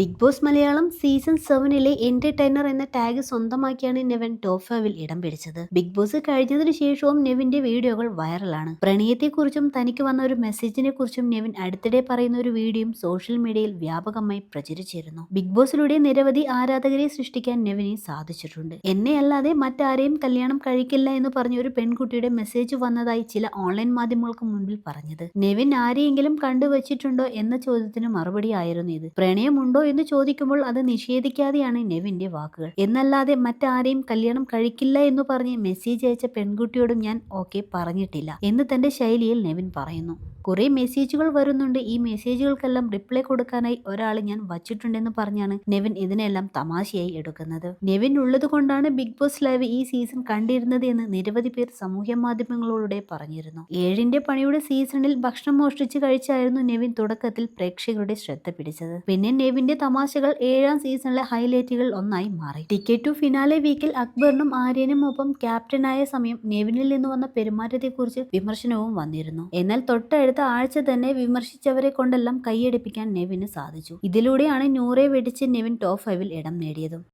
Big Boss Malayalam season സെവനിലെ entertainer എന്ന tag സ്വന്തമാക്കിയാണ് നെവൻ ടോപ്പ് ഫൈവിൽ ഇടം പിടിച്ചത്. ബിഗ് ബോസ് കഴിഞ്ഞതിനു ശേഷവും നെവിന്റെ വീഡിയോകൾ വൈറലാണ്. പ്രണയത്തെക്കുറിച്ചും തനിക്ക് വന്ന ഒരു മെസ്സേജിനെ കുറിച്ചും നെവിൻ അടുത്തിടെ പറയുന്ന ഒരു വീഡിയോയും സോഷ്യൽ മീഡിയയിൽ വ്യാപകമായി പ്രചരിച്ചിരുന്നു. ബിഗ് ബോസിലൂടെ നിരവധി ആരാധകരെ സൃഷ്ടിക്കാൻ നെവിന് സാധിച്ചിട്ടുണ്ട്. എന്നെ അല്ലാതെ മറ്റാരെയും കല്യാണം കഴിക്കില്ല എന്ന് പറഞ്ഞ ഒരു പെൺകുട്ടിയുടെ മെസ്സേജ് വന്നതായി ചില ഓൺലൈൻ മാധ്യമങ്ങൾക്ക് മുൻപിൽ പറഞ്ഞത്. നെവിൻ ആരെയെങ്കിലും കണ്ടുവച്ചിട്ടുണ്ടോ എന്ന ചോദ്യത്തിന് മറുപടിയായിരുന്നു ഇത്. പ്രണയമുണ്ടോ എന്ന് ചോദിക്കുമ്പോൾ അത് നിഷേധിക്കാതെയാണ് നെവിന്റെ വാക്കുകൾ. എന്നല്ലാതെ മറ്റാരെയും കല്യാണം കഴിക്കില്ല എന്ന് പറഞ്ഞ് മെസ്സേജ് അയച്ച പെൺകുട്ടിയോടും ഞാൻ ഓക്കെ പറഞ്ഞിട്ടില്ല എന്ന് തന്റെ ശൈലിയിൽ നെവിൻ പറയുന്നു. കുറെ മെസ്സേജുകൾ വരുന്നുണ്ട്. ഈ മെസ്സേജുകൾക്കെല്ലാം റിപ്ലൈ കൊടുക്കാനായി ഒരാൾ ഞാൻ വച്ചിട്ടുണ്ടെന്ന് പറഞ്ഞാണ് നെവിൻ ഇതിനെല്ലാം തമാശയായി എടുക്കുന്നത്. നെവിൻ ഉള്ളത് കൊണ്ടാണ് ബിഗ് ബോസ് ലൈവ് ഈ സീസൺ കണ്ടിരുന്നത് എന്ന് നിരവധി പേർ സമൂഹ മാധ്യമങ്ങളിലൂടെ പറഞ്ഞിരുന്നു. ഏഴിന്റെ പണിയുടെ സീസണിൽ ഭക്ഷണം മോഷ്ടിച്ച് കഴിച്ചായിരുന്നു നെവിൻ തുടക്കത്തിൽ പ്രേക്ഷകരുടെ ശ്രദ്ധ പിടിച്ചത്. പിന്നെ നെവിന്റെ തമാശകൾ ഏഴാം സീസണിലെ ഹൈലൈറ്റുകൾ ഒന്നായി മാറി. ടിക്കറ്റ് ടു ഫിനാലെ വീക്കിൽ അക്ബറിനും ആര്യനും ഒപ്പം ക്യാപ്റ്റനായ സമയം നെവിനിൽ നിന്ന് വന്ന പെരുമാറ്റത്തെക്കുറിച്ച് വിമർശനവും വന്നിരുന്നു. എന്നാൽ തൊട്ടടുത്ത ആഴ്ച തന്നെ വിമർശിച്ചവരെ കൊണ്ടെല്ലാം കൈയടിപ്പിക്കാൻ നെവിന് സാധിച്ചു. ഇതിലൂടെയാണ് നൂറെ വെടിച്ച് നെവിൻ ടോപ്പ് ഫൈവിൽ ഇടം നേടിയതും.